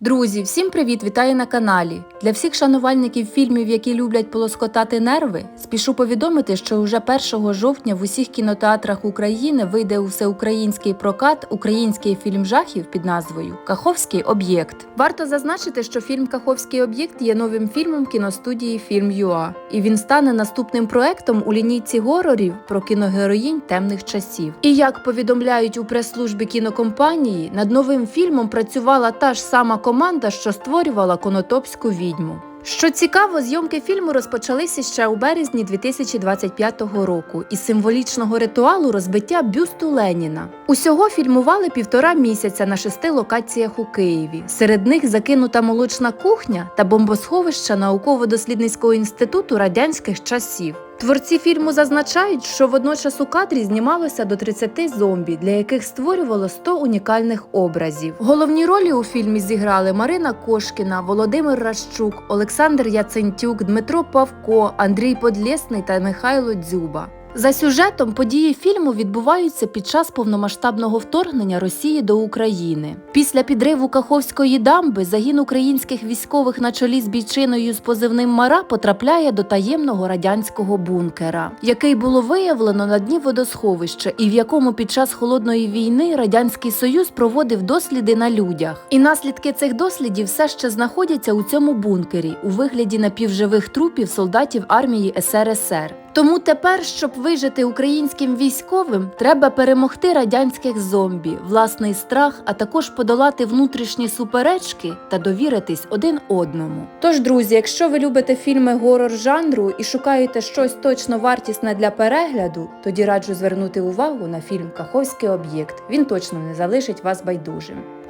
Друзі, всім привіт! Вітаю на каналі. Для всіх шанувальників фільмів, які люблять полоскотати нерви, спішу повідомити, що уже 1 жовтня в усіх кінотеатрах України вийде у всеукраїнський прокат український фільм жахів під назвою Каховський об'єкт. Варто зазначити, що фільм Каховський об'єкт є новим фільмом кіностудії Фільм ЮА, і він стане наступним проектом у лінійці горорів про кіногероїнь темних часів. І як повідомляють у прес-службі кінокомпанії, над новим фільмом працювала та ж сама команда, що створювала Конотопську відьму. Що цікаво, зйомки фільму розпочалися ще у березні 2025 року із символічного ритуалу розбиття бюсту Леніна. Усього фільмували півтора місяця на шести локаціях у Києві. Серед них закинута молочна кухня та бомбосховища науково-дослідницького інституту радянських часів. Творці фільму зазначають, що водночас у кадрі знімалося до 30 зомбі, для яких створювало 100 унікальних образів. Головні ролі у фільмі зіграли Марина Кошкіна, Володимир Ращук, Олександр Яцентюк, Дмитро Павко, Андрій Подлєсний та Михайло Дзюба. За сюжетом події фільму відбуваються під час повномасштабного вторгнення Росії до України. Після підриву Каховської дамби загін українських військових на чолі з бійчиною з позивним Мара потрапляє до таємного радянського бункера, який було виявлено на дні водосховища, і в якому під час холодної війни радянський союз проводив досліди на людях. І наслідки цих дослідів все ще знаходяться у цьому бункері у вигляді напівживих трупів солдатів армії СРСР. Тому тепер, щоб вижити українським військовим, треба перемогти радянських зомбі, власний страх, а також подолати внутрішні суперечки та довіритись один одному. Тож, друзі, якщо ви любите фільми горор жанру і шукаєте щось точно вартісне для перегляду, тоді раджу звернути увагу на фільм Каховський об'єкт. Він точно не залишить вас байдужим.